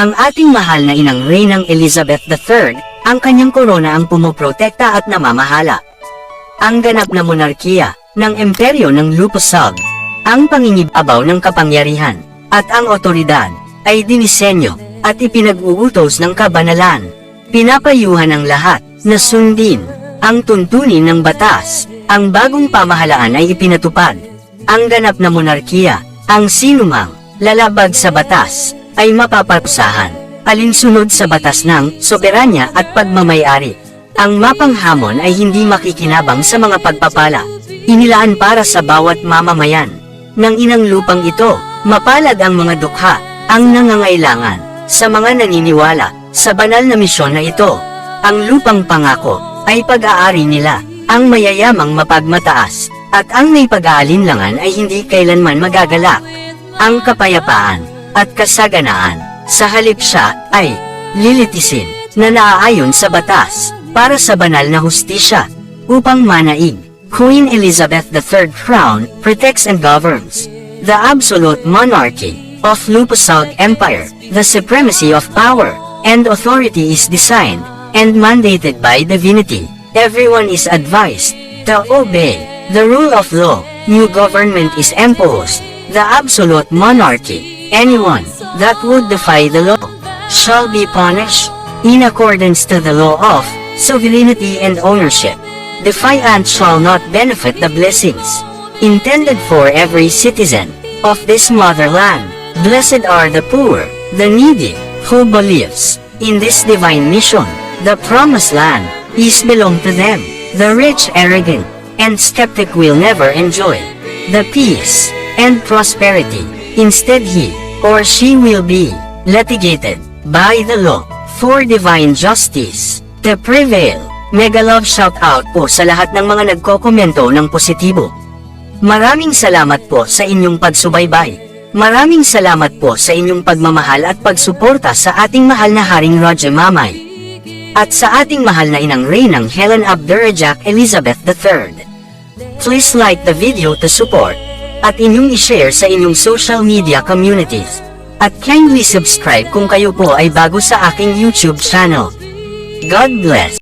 Ang ating mahal na inang Reynang Elizabeth III, ang kanyang korona ang pumoprotekta at namamahala. Ang ganap na monarkiya ng imperyo ng Lupusog, ang pangingibabaw ng kapangyarihan, at ang otoridad ay dinisenyo at ipinag-uutos ng kabanalan. Pinapayuhan ang lahat na sundin ang tuntunin ng batas. Ang bagong pamahalaan ay ipinatupad. Ang ganap na monarkiya, ang sinumang lalabag sa batas ay mapaparusahan. Alinsunod sa batas ng soberanya at pagmamayari. Ang mapanghamon ay hindi makikinabang sa mga pagpapala. Inilaan para sa bawat mamamayan. Nang inang lupang ito, mapalad ang mga dukha, ang nangangailangan, sa mga naniniwala, sa banal na misyon na ito. Ang lupang pangako, ay pag-aari nila, ang mayayamang mapagmataas, at ang may pag-aalinlangan ay hindi kailanman magagalak. Ang kapayapaan, at kasaganaan, sa halip siya, ay, lilitisin, na naaayon sa batas, para sa banal na hustisya, upang manaig. Queen Elizabeth III Crown protects and governs the absolute monarchy of Lupusog Empire. The supremacy of power and authority is designed and mandated by divinity. Everyone is advised to obey the rule of law. New government is imposed. The absolute monarchy. Anyone that would defy the law shall be punished in accordance to the law of sovereignty and ownership. Defiant shall not benefit the blessings intended for every citizen of this motherland. Blessed are the poor, the needy, who believes in this divine mission. The promised land is belong to them. The rich, arrogant, and skeptic will never enjoy the peace and prosperity. Instead, he or she will be litigated by the law for divine justice to prevail. Mega love shout out po sa lahat ng mga nagkokomento ng positibo. Maraming salamat po sa inyong pagsubaybay. Maraming salamat po sa inyong pagmamahal at pagsuporta sa ating mahal na Haring Roger Mamay. At sa ating mahal na inang Reynang Helen Abdurrahman Elizabeth III. Please like the video to support at inyong i-share sa inyong social media communities. At kindly subscribe kung kayo po ay bago sa aking YouTube channel. God bless.